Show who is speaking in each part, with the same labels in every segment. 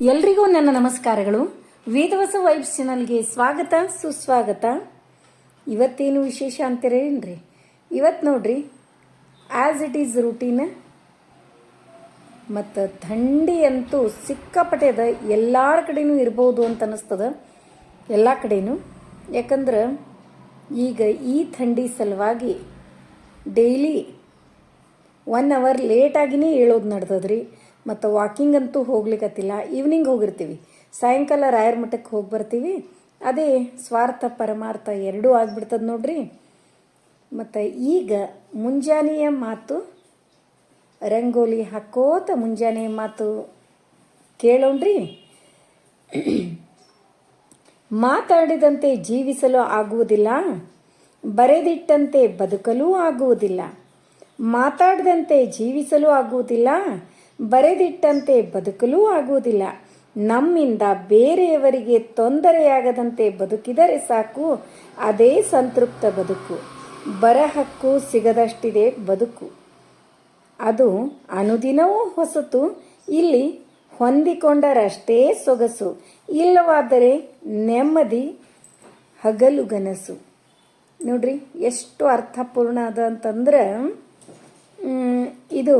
Speaker 1: ಎಲ್ರಿಗೂ ನನ್ನ ನಮಸ್ಕಾರಗಳು. ವೇದವಸ ವೈಬ್ಸ್ ಚಾನಲ್ಗೆ ಸ್ವಾಗತ, ಸುಸ್ವಾಗತ. ಇವತ್ತೇನು ವಿಶೇಷ ಅಂತೀರೇನ್ರಿ ಇವತ್ತು ನೋಡ್ರಿ ಆ್ಯಸ್ ಇಟ್ ಈಸ್ ರೂಟೀನ್ ಮತ್ತು ಥಂಡಿ ಅಂತೂ ಸಿಕ್ಕಾಪಟ್ಟೆ ಅದ. ಎಲ್ಲರ ಕಡೆನೂ ಇರ್ಬೋದು ಅಂತ ಅನಿಸ್ತದ. ಎಲ್ಲ ಕಡೆನೂ. ಯಾಕಂದ್ರೆ ಈಗ ಈ ಥಂಡಿ ಸಲುವಾಗಿ ಡೈಲಿ ಒನ್ ಅವರ್ ಲೇಟಾಗಿನೇ ಹೇಳೋದು ನಡ್ದದ್ರಿ. ಮತ್ತು ವಾಕಿಂಗ್ ಅಂತೂ ಹೋಗ್ಲಿಕ್ಕತ್ತಿಲ್ಲ ಈವ್ನಿಂಗ್ ಹೋಗಿರ್ತೀವಿ. ಸಾಯಂಕಾಲ ರಾಯರ ಮಠಕ್ಕೆ ಹೋಗಿ ಬರ್ತೀವಿ. ಅದೇ ಸ್ವಾರ್ಥ ಪರಮಾರ್ಥ ಎರಡೂ ಆಗ್ಬಿಡ್ತದೆ ನೋಡ್ರಿ. ಮತ್ತು ಈಗ ಮುಂಜಾನೆಯ ಮಾತು, ರಂಗೋಲಿ ಹಾಕೋತ ಮುಂಜಾನೆ ಮಾತು ಕೇಳೋಣ್ರಿ. ಮಾತಾಡಿದಂತೆ ಜೀವಿಸಲು ಆಗುವುದಿಲ್ಲ, ಬರೆದಿಟ್ಟಂತೆ ಬದುಕಲೂ ಆಗುವುದಿಲ್ಲ. ಮಾತಾಡದಂತೆ ಜೀವಿಸಲು ಆಗುವುದಿಲ್ಲ ಬರೆದಿಟ್ಟಂತೆ ಬದುಕಲೂ ಆಗುವುದಿಲ್ಲ. ನಮ್ಮಿಂದ ಬೇರೆಯವರಿಗೆ ತೊಂದರೆಯಾಗದಂತೆ ಬದುಕಿದರೆ ಸಾಕು, ಅದೇ ಸಂತೃಪ್ತ ಬದುಕು. ಬರಹಕ್ಕು ಸಿಗದಷ್ಟಿದೆ ಬದುಕು. ಅದು ಅನುದಿನವೂ ಹೊಸತು, ಇಲ್ಲಿ ಹೊಂದಿಕೊಂಡರಷ್ಟೇ ಸೊಗಸು, ಇಲ್ಲವಾದರೆ ನೆಮ್ಮದಿ ಹಗಲುಗನಸು ನೋಡ್ರಿ, ಎಷ್ಟು ಅರ್ಥಪೂರ್ಣ ಅದ ಅಂತಂದ್ರೆ ಇದು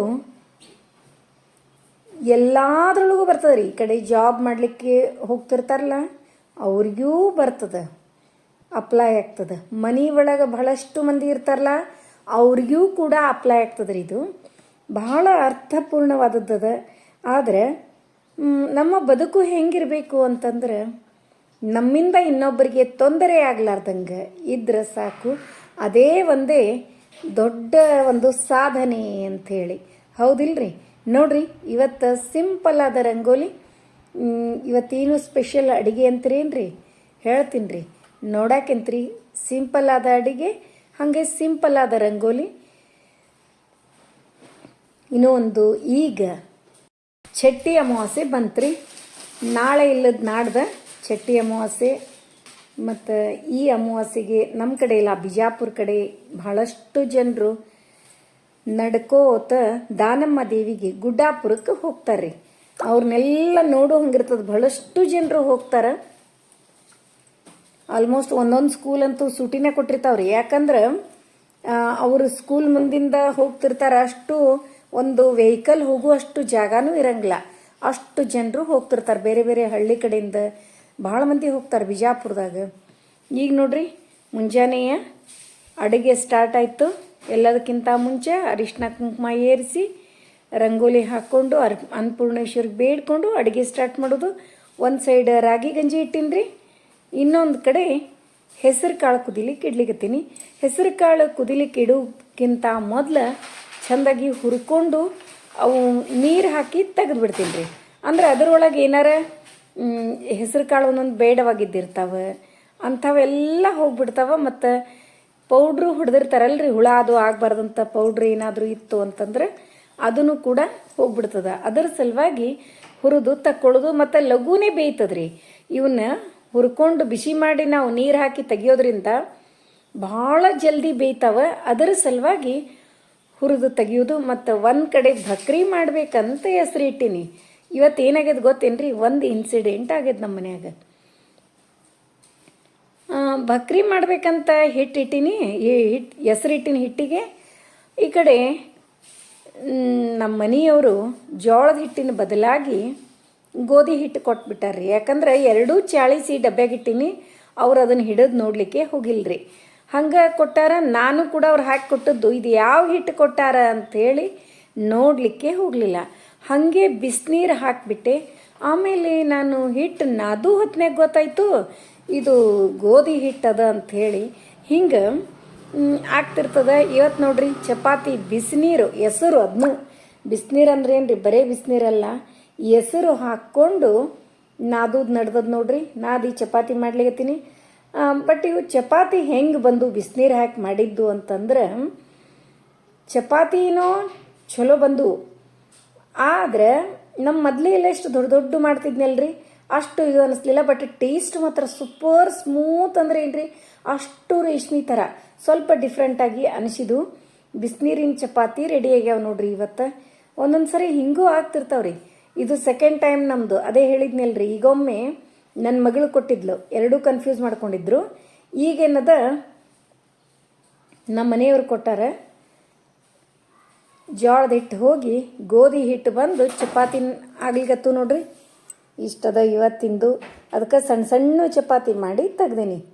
Speaker 1: ಎಲ್ಲಾದ್ರೊಳಗೂ ಬರ್ತದೆ ರೀ. ಈ ಕಡೆ ಜಾಬ್ ಮಾಡಲಿಕ್ಕೆ ಹೋಗ್ತಿರ್ತಾರಲ್ಲ, ಅವ್ರಿಗೂ ಬರ್ತದೆ ಅಪ್ಲೈ ಆಗ್ತದೆ. ಮನೆ ಒಳಗೆ ಬಹಳಷ್ಟು ಮಂದಿ ಇರ್ತಾರಲ್ಲ, ಅವ್ರಿಗೂ ಕೂಡ ಅಪ್ಲೈ ಆಗ್ತದೆ ರೀ ಇದು. ಬಹಳ ಅರ್ಥಪೂರ್ಣವಾದದ್ದದ. ಆದರೆ ನಮ್ಮ ಬದುಕು ಹೆಂಗಿರಬೇಕು ಅಂತಂದ್ರೆ, ನಮ್ಮಿಂದ ಇನ್ನೊಬ್ಬರಿಗೆ ತೊಂದರೆ ಆಗ್ಲಾರ್ದಂಗೆ ಇದ್ರೆ ಸಾಕು. ಅದೇ ಒಂದೇ ದೊಡ್ಡ ಒಂದು ಸಾಧನೆ ಅಂಥೇಳಿ. ಹೌದಿಲ್ರಿ? ನೋಡ್ರಿ, ಇವತ್ತು ಸಿಂಪಲ್ ಆದ ರಂಗೋಲಿ ಇವತ್ತೇನು ಸ್ಪೆಷಲ್ ಅಡುಗೆ ಅಂತೀರೇನ್ರಿ? ಹೇಳ್ತೀನಿ ರೀ ನೋಡಾಕೆಂತ್ರಿ ಸಿಂಪಲ್ ಆದ ಅಡುಗೆ, ಹಾಗೆ ಸಿಂಪಲ್ ಆದ ರಂಗೋಲಿ. ಇನ್ನೂ ಒಂದು ಈಗ ಚಟ್ಟಿ ಅಮಾವಾಸ್ಯೆ ಬಂತ್ರಿ. ನಾಳೆ ಇಲ್ಲದ ನಾಡ್ದ ಚಟ್ಟಿ ಅಮಾವಾಸ್ಯೆ, ಮತ್ತು ಈ ಅಮಾವಾಸ್ಯೆಗೆ ನಮ್ಮ ಕಡೆ ಇಲ್ಲ, ಬಿಜಾಪುರ ಕಡೆ ಬಹಳಷ್ಟು ಜನರು ನಡ್ಕೋತ ದಾನಮ್ಮ ದೇವಿಗೆ ಗುಡ್ಡಾಪುರಕ್ಕೆ ಹೋಗ್ತಾರೆ ಅವ್ರನ್ನೆಲ್ಲ ನೋಡೋ ಹಂಗಿರ್ತದೆ. ಬಹಳಷ್ಟು ಜನರು ಹೋಗ್ತಾರೆ. ಆಲ್ಮೋಸ್ಟ್ ಒಂದೊಂದು ಸ್ಕೂಲ್ ಅಂತೂ ಸೂಟಿನೇ ಕೊಟ್ಟಿರ್ತಾವ್ರಿ. ಯಾಕಂದ್ರೆ ಅವರು ಸ್ಕೂಲ್ ಮುಂದಿಂದ ಹೋಗ್ತಿರ್ತಾರ ಅಷ್ಟು ಒಂದು ವೆಹಿಕಲ್ ಹೋಗುವಷ್ಟು ಜಾಗನೂ ಇರಂಗಿಲ್ಲ. ಅಷ್ಟು ಜನರು ಹೋಗ್ತಿರ್ತಾರೆ. ಬೇರೆ ಬೇರೆ ಹಳ್ಳಿ ಕಡೆಯಿಂದ ಭಾಳ ಮಂದಿ ಹೋಗ್ತಾರೆ ಬಿಜಾಪುರದಾಗ. ಈಗ ನೋಡ್ರಿ, ಮುಂಜಾನೆಯ ಅಡುಗೆ ಸ್ಟಾರ್ಟ್ ಆಯಿತು. ಎಲ್ಲದಕ್ಕಿಂತ ಮುಂಚೆ ಅರಿಶಿನ ಕುಂಕುಮ ಏರಿಸಿ ರಂಗೋಲಿ ಹಾಕ್ಕೊಂಡು ಅರ್ ಅನ್ನಪೂರ್ಣೇಶ್ವರಿಗೆ ಬೇಡ್ಕೊಂಡು ಅಡುಗೆ ಸ್ಟಾರ್ಟ್ ಮಾಡೋದು. ಒಂದು ಸೈಡ್ ರಾಗಿ ಗಂಜಿ ಇಟ್ಟಿನ್ರಿ. ಇನ್ನೊಂದು ಕಡೆ ಹೆಸರು ಕಾಳು ಕುದಿಲಿಕ್ಕೆ ಇಡ್ಲಿಕತ್ತೀನಿ. ಹೆಸರು ಕಾಳು ಕುದಿಲಿಕ್ಕೆ ಇಡೋಕ್ಕಿಂತ ಮೊದಲು ಚೆಂದಾಗಿ ಹುರ್ಕೊಂಡು ಅವು ನೀರು ಹಾಕಿ ತೆಗೆದು ಬಿಡ್ತೀನಿ ರೀ ಅಂದ್ರೆ ಅದರೊಳಗೆ ಏನಾರ ಹೆಸರು ಕಾಳು ಒಂದೊಂದು ಬೇಡವಾಗಿದ್ದಿರ್ತಾವೆ. ಅಂಥವೆಲ್ಲ ಹೋಗ್ಬಿಡ್ತಾವ ಮತ್ತು ಪೌಡ್ರು ಹೊಡೆದಿರ್ತಾರಲ್ರಿ ಹುಳ ಅದು ಆಗಬಾರ್ದಂಥ ಪೌಡ್ರ್ ಏನಾದರೂ ಇತ್ತು ಅಂತಂದ್ರೆ ಅದನ್ನು ಕೂಡ ಹೋಗ್ಬಿಡ್ತದ. ಅದರ ಸಲುವಾಗಿ ಹುರಿದು ತಕ್ಕೊಳ್ಳೋದು ಮತ್ತು ಲಘುನೇ ಬೇಯ್ತದ್ರಿ. ಇವನ್ನ ಹುರ್ಕೊಂಡು ಬಿಸಿ ಮಾಡಿ ನಾವು ನೀರು ಹಾಕಿ ತೆಗಿಯೋದ್ರಿಂದ ಭಾಳ ಜಲ್ದಿ ಬೇಯ್ತಾವ. ಅದರ ಸಲುವಾಗಿ ಹುರಿದು ತೆಗಿಯೋದು ಮತ್ತು ಒಂದು ಕಡೆ ಭಕ್ರಿ ಮಾಡ್ಬೇಕಂತ ಹೆಸರಿಟ್ಟಿನಿ ಇವತ್ತು ಏನಾಗ್ಯದ ಗೊತ್ತೇನ್ರಿ? ಒಂದು ಇನ್ಸಿಡೆಂಟ್ ಆಗ್ಯದ ನಮ್ಮ ಮನ್ಯಾಗ ಆ, ಮಾಡಬೇಕಂತ ಮಾಡ್ಬೇಕಂತ ಹಿಟ್ಟು ಇಟ್ಟೀನಿ. ಈ ಹಿಟ್ಟು ಹೆಸರಿಟ್ಟಿನ ಹಿಟ್ಟಿಗೆ ಈ ಕಡೆ ನಮ್ಮ ಮನೆಯವರು ಜೋಳದ ಹಿಟ್ಟಿನ ಬದಲಾಗಿ ಗೋಧಿ ಹಿಟ್ಟು ಕೊಟ್ಬಿಟ್ಟಾರ್ರಿ. ಯಾಕಂದ್ರೆ ಎರಡೂ ಚಾಳಿಸಿ ಡಬ್ಬ್ಯಾಗ ಇಟ್ಟೀನಿ. ಅವ್ರು ಅದನ್ನು ಹಿಡಿದು ನೋಡಲಿಕ್ಕೆ ಹೋಗಿಲ್ರಿ. ಹಂಗೆ ಕೊಟ್ಟಾರ ನಾನು ಕೂಡ ಅವ್ರು ಹಾಕಿ ಕೊಟ್ಟದ್ದು. ಇದು ಯಾವ ಹಿಟ್ಟು ಕೊಟ್ಟಾರ ಅಂಥೇಳಿ ನೋಡಲಿಕ್ಕೆ ಹೋಗಲಿಲ್ಲ. ಹಾಗೆ ಬಿಸಿನೀರು ಹಾಕಿಬಿಟ್ಟೆ. ಆಮೇಲೆ ನಾನು ಹಿಟ್ಟು ನಾದು ಹೊತ್ನ್ಯಾಗ ಗೊತ್ತಾಯ್ತು. ಇದು ಗೋಧಿ ಹಿಟ್ಟದ ಅಂಥೇಳಿ ಹಿಂಗೆ ಆಗ್ತಿರ್ತದೆ. ಇವತ್ತು ನೋಡ್ರಿ, ಚಪಾತಿ ಬಿಸಿನೀರು, ಹೆಸರು ಅದನ್ನು ಬಿಸಿನೀರು ಅಂದ್ರೆ ಏನು ರೀ ಬರೀ ಬಿಸಿನೀರಲ್ಲ. ಹೆಸರು ಹಾಕ್ಕೊಂಡು ನಾದು ನಡ್ದದ್ ನೋಡ್ರಿ. ನಾದಿ ಚಪಾತಿ ಮಾಡ್ಲಿಕತ್ತೀನಿ. ಬಟ್ ಇವು ಚಪಾತಿ ಹೆಂಗೆ ಬಂದು ಬಿಸಿನೀರು ಹಾಕಿ ಮಾಡಿದ್ದು ಅಂತಂದ್ರೆ, ಚಪಾತಿನೋ ಚಲೋ ಬಂದು. ಆದ್ರೆ ನಮ್ಮ ಮೊದಲೇ ಎಲ್ಲ ಎಷ್ಟು ದೊಡ್ಡ ದೊಡ್ಡ ಮಾಡ್ತಿದ್ನಲ್ರಿ. ಅಷ್ಟು ಇದು ಅನಿಸ್ಲಿಲ್ಲ ಬಟ್ ಟೇಸ್ಟ್ ಮಾತ್ರ ಸೂಪರ್ ಸ್ಮೂತ್ ಅಂದ್ರೆ ಏನ್ರಿ? ಅಷ್ಟು ರೇಷ್ಮಿ ಥರ ಸ್ವಲ್ಪ ಡಿಫ್ರೆಂಟಾಗಿ ಅನಿಸಿದು ಬಿಸಿನೀರಿನ ಚಪಾತಿ ರೆಡಿ ಆಗ್ಯಾವ ನೋಡ್ರಿ ಇವತ್ತು. ಒಂದೊಂದು ಸರಿ ಹಿಂಗೂ ಆಗ್ತಿರ್ತಾವ್ರಿ. ಇದು ಸೆಕೆಂಡ್ ಟೈಮ್ ನಮ್ಮದು ಅದೇ ಹೇಳಿದ್ನಲ್ರಿ, ಈಗೊಮ್ಮೆ ನನ್ನ ಮಗಳು ಕೊಟ್ಟಿದ್ಲು. ಎರಡೂ ಕನ್ಫ್ಯೂಸ್ ಮಾಡ್ಕೊಂಡಿದ್ರು. ಈಗೇನದ ನಮ್ಮ ಮನೆಯವ್ರು ಕೊಟ್ಟಾರ. ಜೋಳದ ಹಿಟ್ಟು ಹೋಗಿ ಗೋಧಿ ಹಿಟ್ಟು ಬಂದು ಚಪಾತಿ ಆಗ್ಲಿಗತ್ತು ನೋಡ್ರಿ. ಇಷ್ಟದ ಇವತ್ತಿಂದು. ಅದಕ್ಕೆ ಸಣ್ಣ ಸಣ್ಣ ಚಪಾತಿ ಮಾಡಿ ತೆಗ್ದೀನಿ.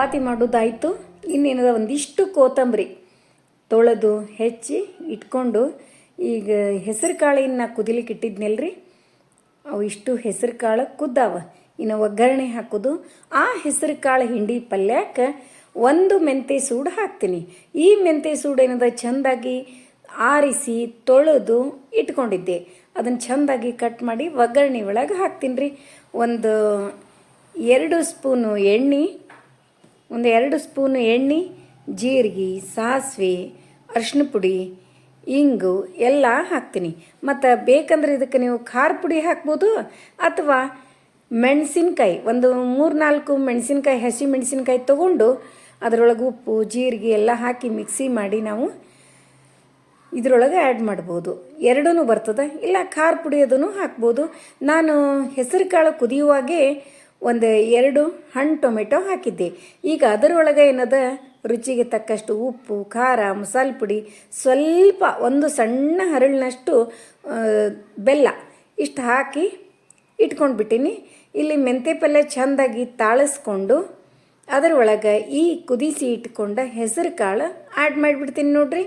Speaker 1: ಚಪಾತಿ ಮಾಡೋದಾಯಿತು. ಇನ್ನೇನದ ಒಂದಿಷ್ಟು ಕೋತಂಬರಿ ತೊಳೆದು ಹೆಚ್ಚಿ ಇಟ್ಕೊಂಡು ಈಗ ಹೆಸರು ಕಾಳಿನ ಕುದಿಲಿಕ್ಕೆ ಇಟ್ಟಿದ್ನಲ್ರಿ? ಅವು ಇಷ್ಟು ಹೆಸರು ಕಾಳು ಕುದ್ದಾವ. ಇನ್ನು ಒಗ್ಗರಣೆ ಹಾಕೋದು. ಆ ಹೆಸರು ಕಾಳು ಹಿಂಡಿ ಪಲ್ಯಕ್ಕೆ ಒಂದು ಮೆಂತೆ ಸೂಡು ಹಾಕ್ತೀನಿ. ಈ ಮೆಂತೆ ಸೂಡು ಏನದ ಚೆಂದಾಗಿ ಆರಿಸಿ ತೊಳೆದು ಇಟ್ಕೊಂಡಿದ್ದೆ. ಅದನ್ನು ಚೆಂದಾಗಿ ಕಟ್ ಮಾಡಿ ಒಗ್ಗರಣೆ ಒಳಗೆ ಹಾಕ್ತೀನಿ ರೀ ಒಂದು ಎರಡು ಸ್ಪೂನು ಎಣ್ಣೆ ಒಂದು ಎರಡು ಸ್ಪೂನ್ ಎಣ್ಣೆ, ಜೀರಿಗೆ, ಸಾಸಿವೆ ಅರಿಶಿನ ಪುಡಿ, ಇಂಗು ಎಲ್ಲ ಹಾಕ್ತೀನಿ. ಮತ್ತು ಬೇಕಂದ್ರೆ ಇದಕ್ಕೆ ನೀವು ಖಾರ ಪುಡಿ ಹಾಕ್ಬೋದು ಅಥವಾ ಮೆಣಸಿನ್ಕಾಯಿ, ಒಂದು ಮೂರು ನಾಲ್ಕು ಮೆಣಸಿನ್ಕಾಯಿ, ಹಸಿ ಮೆಣಸಿನ್ಕಾಯಿ ತೊಗೊಂಡು ಅದರೊಳಗೆ ಉಪ್ಪು, ಜೀರಿಗೆ ಎಲ್ಲ ಹಾಕಿ ಮಿಕ್ಸಿ ಮಾಡಿ ನಾವು ಇದರೊಳಗೆ ಆ್ಯಡ್ ಮಾಡ್ಬೋದು. ಎರಡೂ ಬರ್ತದೆ? ಇಲ್ಲ ಖಾರ ಪುಡಿ ಅದನ್ನು ಹಾಕ್ಬೋದು. ನಾನು ಹೆಸರು ಕಾಳು ಕುದಿಯುವಾಗೆ ಒಂದು ಎರಡು ಹಣ್ಣು ಟೊಮೆಟೊ ಹಾಕಿದ್ದೆ. ಈಗ ಅದರೊಳಗೆ ಏನದ? ರುಚಿಗೆ ತಕ್ಕಷ್ಟು ಉಪ್ಪು, ಖಾರ, ಮಸಾಲೆ ಪುಡಿ, ಸ್ವಲ್ಪ ಒಂದು ಸಣ್ಣ ಹರಳಿನಷ್ಟು ಬೆಲ್ಲ ಇಷ್ಟು ಹಾಕಿ ಇಟ್ಕೊಂಡು ಬಿಟ್ಟೀನಿ ಇಲ್ಲಿ ಮೆಂತೆ ಪಲ್ಯ ಚೆಂದಾಗಿ ತಾಳಿಸ್ಕೊಂಡು ಅದರೊಳಗೆ ಈ ಕುದಿಸಿ ಇಟ್ಕೊಂಡ ಹೆಸರು ಕಾಳು ಆ್ಯಡ್ ಮಾಡಿಬಿಡ್ತೀನಿ ನೋಡ್ರಿ.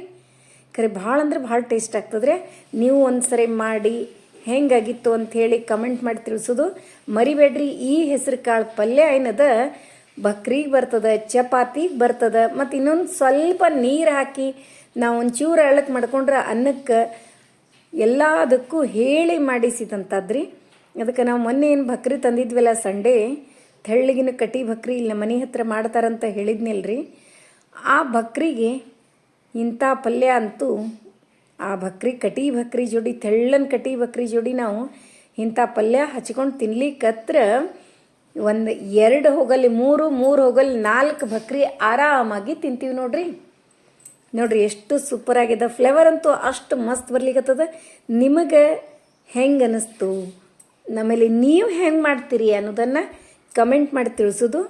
Speaker 1: ಖರೆ ಭಾಳ ಅಂದ್ರೆ ಭಾಳ ಟೇಸ್ಟ್ ಆಗ್ತದ್ರೆ. ನೀವು ಒಂದು ಸರಿ ಮಾಡಿ ಹೆಂಗಾಗಿತ್ತು ಅಂಥೇಳಿ ಕಮೆಂಟ್ ಮಾಡಿ ತಿಳಿಸೋದು ಮರಿಬೇಡ್ರಿ. ಈ ಹೆಸರು ಕಾಳು ಪಲ್ಯ ಏನದ? ಬಕ್ರಿಗೆ ಬರ್ತದ, ಚಪಾತಿಗೆ ಬರ್ತದ, ಮತ್ತು ಇನ್ನೊಂದು ಸ್ವಲ್ಪ ನೀರು ಹಾಕಿ ನಾವು ಒಂಚೂರು ಅಳಕ್ಕೆ ಮಾಡ್ಕೊಂಡ್ರೆ ಅನ್ನಕ್ಕೆ ಎಲ್ಲದಕ್ಕೂ ಹೇಳಿ ಮಾಡಿಸಿದಂತಾದ್ರಿ. ಅದಕ್ಕೆ ನಾವು ಮೊನ್ನೆ ಏನು ಬಕ್ರಿ ತಂದಿದ್ವಲ್ಲ ಸಂಡೇ, ತೆಳ್ಳಗಿನ ಕಟಿ ಬಕ್ರಿ ಇಲ್ಲಿ ಮನೆ ಹತ್ರ ಮಾಡ್ತಾರಂತ ಹೇಳಿದ್ನಲ್ರಿ. ಆ ಬಕ್ರಿಗೆ ಇಂಥ ಪಲ್ಯ ಅಂತೂ ಆ ಭಕ್ರಿ ಕಟಿ ಭಕ್ರಿ ಜೋಡಿ, ತೆಳ್ಳನ ಕಟಿ ಭಕ್ರಿ ಜೋಡಿ ನಾವು ಇಂಥ ಪಲ್ಯ ಹಚ್ಕೊಂಡು ತಿನ್ಲಿಕ್ಕತ್ರ ಒಂದು ಎರಡು ಹೋಗಲಿ ಮೂರು ಮೂರು ಹೋಗಲಿ ನಾಲ್ಕು ಭಕ್ರಿ ಆರಾಮಾಗಿ ತಿಂತೀವಿ ನೋಡ್ರಿ. ನೋಡ್ರಿ ಎಷ್ಟು ಸೂಪರ್ ಆಗಿದೆ. ಫ್ಲೇವರ್ ಅಂತೂ ಅಷ್ಟು ಮಸ್ತ್ ಬರ್ಲಿಕ್ಕತ್ತದ ನಿಮಗೆ ಹೆಂಗೆ ಅನ್ನಿಸ್ತು ನಮ್ಮಲ್ಲಿ ನೀವು ಹೆಂಗೆ ಮಾಡ್ತೀರಿ ಅನ್ನೋದನ್ನು ಕಮೆಂಟ್ ಮಾಡಿ ತಿಳಿಸೋದು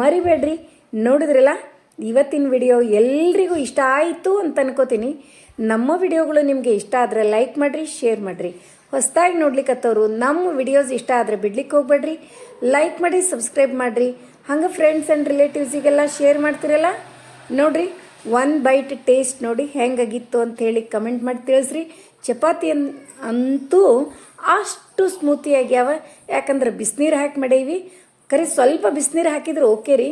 Speaker 1: ಮರಿಬೇಡ್ರಿ. ನೋಡಿದ್ರಲ್ಲ, ಇವತ್ತಿನ ವಿಡಿಯೋ ಎಲ್ರಿಗೂ ಇಷ್ಟ ಆಯಿತು ಅಂತ ಅನ್ಕೋತೀನಿ. ನಮ್ಮ ವಿಡಿಯೋಗಳು ನಿಮಗೆ ಇಷ್ಟ ಆದರೆ ಲೈಕ್ ಮಾಡಿರಿ, ಶೇರ್ ಮಾಡಿರಿ. ಹೊಸದಾಗಿ ನೋಡ್ಲಿಕ್ಕತ್ತವರು ನಮ್ಮ ವಿಡಿಯೋಸ್ ಇಷ್ಟ ಆದರೆ ಬಿಡ್ಲಿಕ್ಕೆ ಹೋಗ್ಬೇಡ್ರಿ. ಲೈಕ್ ಮಾಡಿ ಸಬ್ಸ್ಕ್ರೈಬ್ ಮಾಡಿರಿ. ಹಂಗೆ ಫ್ರೆಂಡ್ಸ್ ಆ್ಯಂಡ್ ರಿಲೇಟಿವ್ಸಿಗೆಲ್ಲ ಶೇರ್ ಮಾಡ್ತಿರಲ್ಲ? ನೋಡ್ರಿ ಒನ್ ಬೈಟ್ ಟೇಸ್ಟ್ ನೋಡಿ ಹೆಂಗಾಗಿತ್ತು ಅಂಥೇಳಿ ಕಮೆಂಟ್ ಮಾಡಿ ತಿಳಿಸ್ರಿ. ಚಪಾತಿ ಅನ್ ಅಂತೂ ಅಷ್ಟು ಸ್ಮೂತಿ ಆಗ್ಯಾವ. ಯಾಕಂದ್ರೆ ಬಿಸಿನೀರು ಹಾಕಿ ಮಾಡೀವಿ. ಕರೆ ಸ್ವಲ್ಪ ಬಿಸಿನೀರು ಹಾಕಿದ್ರೆ ಓಕೆ ರೀ.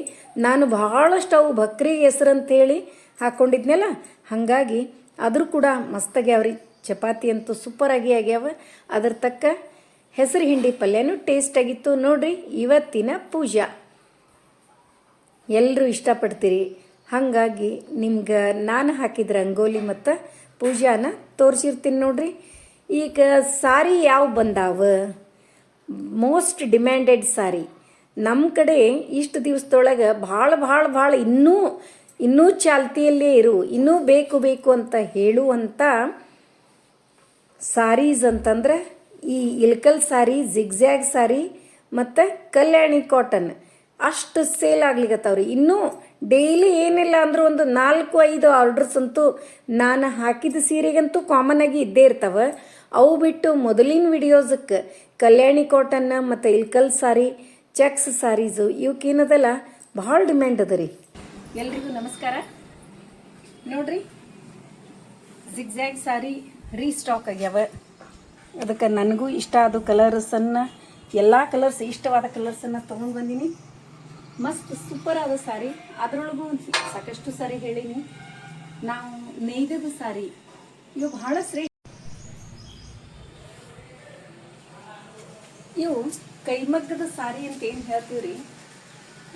Speaker 1: ನಾನು ಭಾಳಷ್ಟು ಅವು ಬಕ್ರಿಗೆ ಹೆಸರು ಅಂತೇಳಿ ಹಾಕ್ಕೊಂಡಿದ್ನಲ್ಲ ಹಾಗಾಗಿ ಆದರೂ ಕೂಡ ಮಸ್ತಾಗ್ಯಾವ್ರಿ ಚಪಾತಿ ಅಂತೂ ಸೂಪರಾಗಿ ಆಗ್ಯಾವ. ಅದ್ರ ತಕ್ಕ ಹೆಸರು ಹಿಂಡಿ ಪಲ್ಯನೂ ಟೇಸ್ಟ್ ಆಗಿತ್ತು. ನೋಡ್ರಿ, ಇವತ್ತಿನ ಪೂಜಾ. ಎಲ್ಲರೂ ಇಷ್ಟಪಡ್ತೀರಿ. ಹಾಗಾಗಿ ನಿಮ್ಗೆ ನಾನು ಹಾಕಿದ ರಂಗೋಲಿ ಮತ್ತು ಪೂಜಾನ ತೋರಿಸಿರ್ತೀನಿ ನೋಡ್ರಿ. ಈಗ ಸಾರಿ ಯಾವ ಬಂದಾವ? Most demanded sari. ನಮ್ಮ ಕಡೆ ಇಷ್ಟು ದಿವಸದೊಳಗೆ ಭಾಳ ಭಾಳ ಭಾಳ ಇನ್ನೂ ಇನ್ನೂ ಚಾಲ್ತಿಯಲ್ಲೇ ಇರು, ಇನ್ನೂ ಬೇಕು ಬೇಕು ಅಂತ ಹೇಳುವಂಥ ಸಾರೀಸ್ ಅಂತಂದ್ರೆ ಈ ಇಲ್ಕಲ್ ಸಾರಿ ಜಿಗ್ಜ್ಯಾಗ್ ಸಾರಿ ಮತ್ತು ಕಲ್ಯಾಣಿ ಕಾಟನ್. ಅಷ್ಟು ಸೇಲ್ ಆಗ್ಲಿಕ್ಕತ್ತವ್ರಿ ಇನ್ನೂ ಡೈಲಿ ಏನಿಲ್ಲ ಅಂದರೂ ಒಂದು ನಾಲ್ಕು, ಐದು ಆರ್ಡರ್ಸ್ ಅಂತೂ ನಾನು ಹಾಕಿದ ಸೀರೆಗಂತೂ ಕಾಮನ್ ಆಗಿ ಇದ್ದೇ ಇರ್ತಾವೆ. ಅವು ಬಿಟ್ಟು ಮೊದಲಿನ ವಿಡಿಯೋಸಕ್ಕೆ ಕಲ್ಯಾಣಿ ಕಾಟನ್ ಮತ್ತು ಇಲ್ಕಲ್ ಸಾರಿ, ಚೆಕ್ಸ್ ಸಾರೀಸು ಇವಕ್ಕೇನದಲ್ಲ ಭಾಳ ಡಿಮ್ಯಾಂಡ್ ಅದ ರೀ. ಎಲ್ರಿಗೂ ನಮಸ್ಕಾರ. ನೋಡ್ರಿ ಜಿಗ್ಜ್ಯಾಗ್ ಸಾರಿ ರೀಸ್ಟಾಕ್ ಆಗ್ಯಾವ. ಅದಕ್ಕೆ ನನಗೂ ಇಷ್ಟ ಆದ ಕಲರ್ಸನ್ನು ಎಲ್ಲ ಕಲರ್ಸ್ ಇಷ್ಟವಾದ ಕಲರ್ಸನ್ನು ತೊಗೊಂಡು ಬಂದೀನಿ. ಮಸ್ತ್ ಸೂಪರ್ ಆದ ಸಾರಿ ಅದರೊಳಗೂ ಸಾಕಷ್ಟು ಸಾರಿ ಹೇಳೀನಿ. ನಾವು ನೇಯ್ದದ ಸಾರಿ ಇವು ಬಹಳ ಶ್ರೇಷ್ಠ. ಇವು ಕೈಮಗ್ಗದ ಸಾರಿ ಅಂತ ಏನು ಹೇಳ್ತೀವ್ರಿ?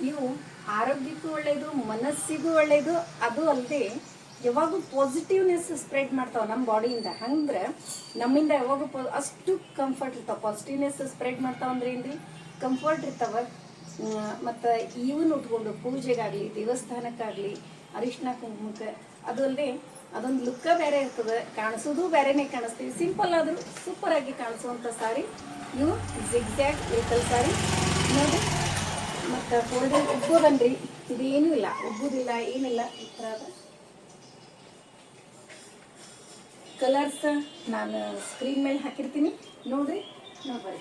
Speaker 1: ಇವು ಆರೋಗ್ಯಕ್ಕೂ ಒಳ್ಳೆಯದು ಮನಸ್ಸಿಗೂ ಒಳ್ಳೆಯದು ಅದು ಅಲ್ಲದೆ ಯಾವಾಗೂ ಪಾಸಿಟಿವ್ನೆಸ್ ಸ್ಪ್ರೆಡ್ ಮಾಡ್ತಾವೆ ನಮ್ಮ ಬಾಡಿಯಿಂದ ಹಂಗ್ರೆ ನಮ್ಮಿಂದ ಯಾವಾಗೂ ಅಷ್ಟು ಕಂಫರ್ಟ್ ಇರ್ತಾವ. ಪಾಸಿಟಿವ್ನೆಸ್ ಸ್ಪ್ರೆಡ್ ಮಾಡ್ತಾವ ಅಂದ್ರೆ ಏನ್ರಿ? ಕಂಫರ್ಟ್ ಇರ್ತಾವ. ಮತ್ತು ಇವನ್ನ ಉಟ್ಕೊಂಡು ಪೂಜೆಗಾಗಲಿ, ದೇವಸ್ಥಾನಕ್ಕಾಗಲಿ ಅರಿಶಿನ ಕುಂಕುಮಕ್ಕೆ, ಅದು ಅಲ್ಲದೆ ಅದೊಂದು ಲುಕ್ಕ ಬೇರೆ ಇರ್ತದೆ. ಕಾಣಿಸೋದು ಬೇರೆನೇ ಕಾಣಿಸ್ತೀವಿ. ಸಿಂಪಲ್ ಆದರೂ ಸೂಪರ್ ಆಗಿ ಕಾಣಿಸುವಂಥ ಸಾರಿ. ಇವು ಜಿಗ್ಜ್ಯಾಗ್ ಲಿಟಲ್ ಸಾರಿ. ನೋಡಿ. ಮತ್ತು ಫೋಲ್ಡಿಂಗ್ ಉಬ್ಬೋದನ್ರಿ ಇದೇನೂ ಇಲ್ಲ. ಉಬ್ಬುದಿಲ್ಲ ಏನಿಲ್ಲ. ಈ ಥರ ಅದ ಕಲರ್ಸ್ ನಾನು ಸ್ಕ್ರೀನ್ ಮೇಲೆ ಹಾಕಿರ್ತೀನಿ. ನೋಡ್ರಿ ನೋಡ್ಬರ್ರಿ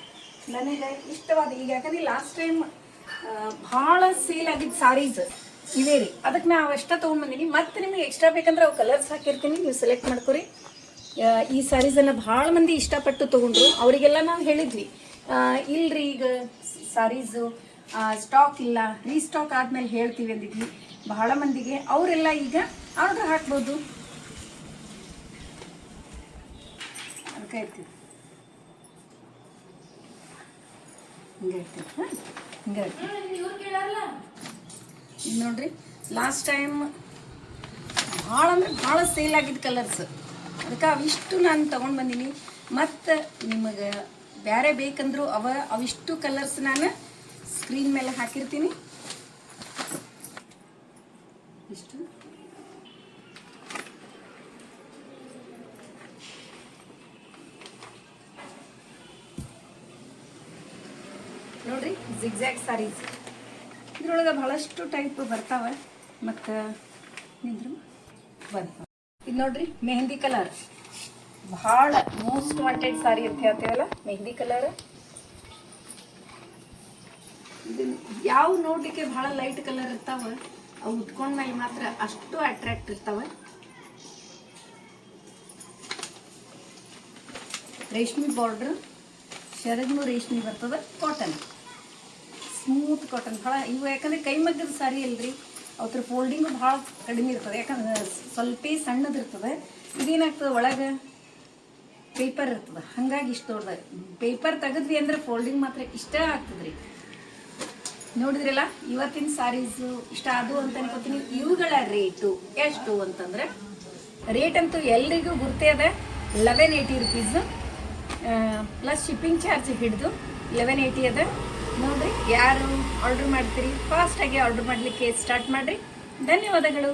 Speaker 1: ನನಗೆ ಇಷ್ಟವಾದ, ಈಗ ಯಾಕಂದ್ರೆ ಲಾಸ್ಟ್ ಟೈಮ್ ಭಾಳ ಸೇಲ್ ಆಗಿದ್ದ ಸಾರೀಸ್ ಇವೇ ರೀ. ಅದಕ್ಕೆ ನಾ ಅಷ್ಟ ತೊಗೊಂಡ್ಬಂದೀನಿ. ಮತ್ತೆ ನಿಮಗೆ ಎಕ್ಸ್ಟ್ರಾ ಬೇಕಂದ್ರೆ ಅವು ಕಲರ್ಸ್ ಹಾಕಿರ್ತೀನಿ. ನೀವು ಸೆಲೆಕ್ಟ್ ಮಾಡ್ಕೊರಿ. ಈ ಸ್ಯಾರೀಸನ್ನು ಭಾಳ ಮಂದಿ ಇಷ್ಟಪಟ್ಟು ತೊಗೊಂಡ್ರು. ಅವರಿಗೆಲ್ಲ ನಾವು ಹೇಳಿದ್ವಿ. ಇಲ್ರಿ ಈಗ ಸಾರೀಸು ಸ್ಟಾಕ್ ಇಲ್ಲ. ರೀಸ್ಟಾಕ್ ಆದ್ಮೇಲೆ ಹೇಳ್ತೀವಿ ಅಂದಿದ್ವಿ. ಬಹಳ ಮಂದಿಗೆ. ಅವರೆಲ್ಲ ಈಗ ಆರ್ಡ್ರ್ ಹಾಕ್ಬೋದು. ಅದಕ್ಕೆ ಇರ್ತೀವಿ ಹಿಂಗೆ ಹಾಂ? ಹಿಂಗೆ ನೋಡ್ರಿ ಲಾಸ್ಟ್ ಟೈಮ್ ಭಾಳ ಅಂದ್ರೆ ಭಾಳ ಸೇಲ್ ಆಗಿದ್ದ ಕಲರ್ಸ್ ಅದಕ್ಕೆ ಅವಿಷ್ಟು ನಾನು ತೊಗೊಂಡು ಬಂದೀನಿ. ಮತ್ತು ನಿಮಗೆ ಬೇರೆ ಬೇಕಂದ್ರು ಅವ ಅವಿಷ್ಟು ಕಲರ್ಸ್ ನಾನು ಸ್ಕ್ರೀನ್ ಮೇಲೆ ಹಾಕಿರ್ತೀನಿ. ಇಷ್ಟು. ನೋಡ್ರಿ ಜಿಗ್ಜ್ಯಾಗ್ ಸಾರೀಸ್ ಇದ್ರೊಳಗೆ ಬಹಳಷ್ಟು ಟೈಪ್ ಬರ್ತಾವೆ, ಮತ್ತು ನಿಂದ್ರು ಬರ್ತಾವೆ ಇದು ನೋಡ್ರಿ, ಮೆಹಂದಿ ಕಲರ್ ಭಾಳ ಮೋಸ್ಟ್ ವಾಂಟೆಡ್ ಸಾರಿ ಅಂತ ಹೇಳ್ತೀವಲ್ಲ, ಮೆಹಂದಿ ಕಲರ್ ಯಾವ ನೋಡ್ಲಿಕ್ಕೆ ಭಾಳ ಲೈಟ್ ಕಲರ್ ಇರ್ತಾವ, ಅವು ಉಟ್ಕೊಂಡ್ಮೇಲೆ ಮಾತ್ರ ಅಷ್ಟು ಅಟ್ರಾಕ್ಟ್ ಇರ್ತಾವೆ. ರೇಷ್ಮೆ ಬಾರ್ಡ್ರ್ ಶರದ್ನು ರೇಷ್ಮೆ ಬರ್ತದೆ ಕಾಟನ್ ಸ್ಮೂತ್ ಕಾಟನ್ ಭಾಳ ಇವು ಯಾಕಂದ್ರೆ ಕೈಮಗ್ಗದ ಸಾರಿ ಅಲ್ರಿ ಅವ್ರ ಫೋಲ್ಡಿಂಗು ಭಾಳ ಕಡಿಮೆ ಇರ್ತದೆ, ಯಾಕಂದ್ರೆ ಸ್ವಲ್ಪ ಸಣ್ಣದಿರ್ತದೆ ಇದೇನಾಗ್ತದೆ ಒಳಗೆ? ಪೇಪರ್ ಇರ್ತದೆ, ಹಾಗಾಗಿ ಇಷ್ಟು ದೊಡ್ಡದ. ಪೇಪರ್ ತೆಗೆದ್ವಿ ಅಂದ್ರೆ ಫೋಲ್ಡಿಂಗ್ ಮಾತ್ರ ಇಷ್ಟ ಆಗ್ತದ್ರಿ. ನೋಡಿದ್ರಲ್ಲ, ಇವತ್ತಿನ ಸಾರೀಸು ಇಷ್ಟ ಅದು ಅಂತ ಅನ್ಕೋತೀನಿ. ಇವುಗಳ ರೇಟು ಎಷ್ಟು ಅಂತಂದ್ರೆ, ರೇಟ್ ಅಂತೂ ಎಲ್ರಿಗೂ ಗುರ್ತೇ ಅದ eleven eighty rupees plus shipping charge ಹಿಡಿದು ಲೆವೆನ್ ಏಯ್ಟಿ ಅದ ನೋಡ್ರಿ, ಯಾರು ಆರ್ಡರ್ ಮಾಡ್ತೀರಿ? ಫಾಸ್ಟಾಗಿ ಆರ್ಡರ್ ಮಾಡಲಿಕ್ಕೆ ಸ್ಟಾರ್ಟ್ ಮಾಡಿರಿ. ಧನ್ಯವಾದಗಳು.